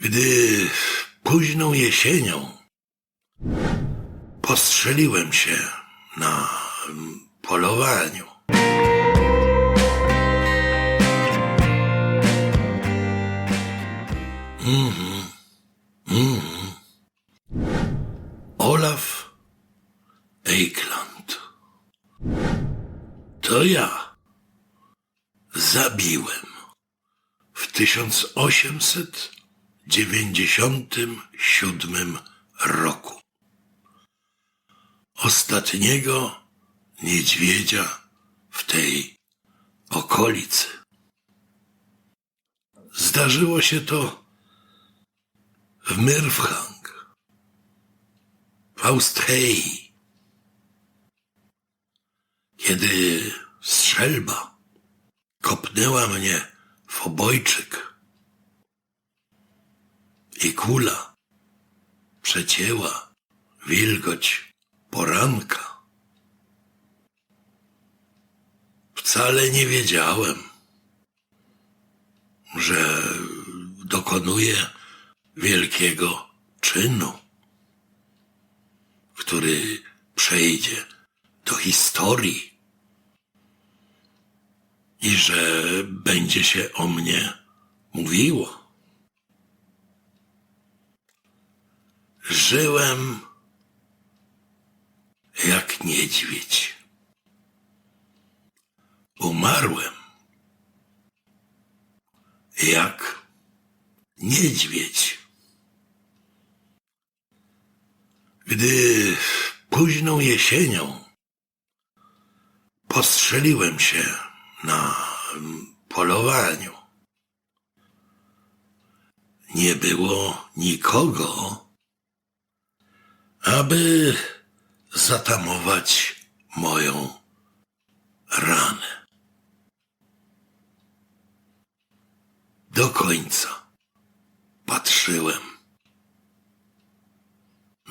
Gdy późną jesienią postrzeliłem się na polowaniu. Mhm. Mhm. Olaf Eikland. To ja zabiłem w 1897 roku ostatniego niedźwiedzia w tej okolicy. Zdarzyło się to w Myrwchang, w Australii, kiedy strzelba kopnęła mnie w obojczyk i kula przecięła wilgoć poranka. Wcale nie wiedziałem, że dokonuję wielkiego czynu, który przejdzie do historii i że będzie się o mnie mówiło. Żyłem jak niedźwiedź. Umarłem jak niedźwiedź. Gdy późną jesienią postrzeliłem się na polowaniu. Nie było nikogo, aby zatamować moją ranę. Do końca patrzyłem,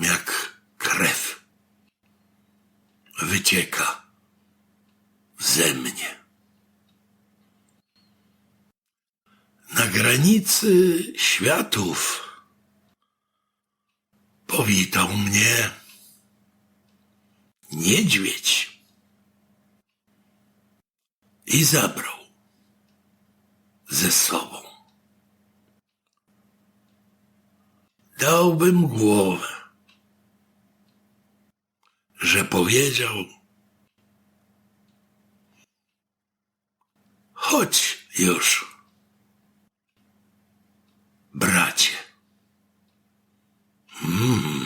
jak krew wycieka ze mnie. Na granicy światów powitał mnie niedźwiedź i zabrał ze sobą. Dałbym głowę, że powiedział: Chodź już, bracie. Mm.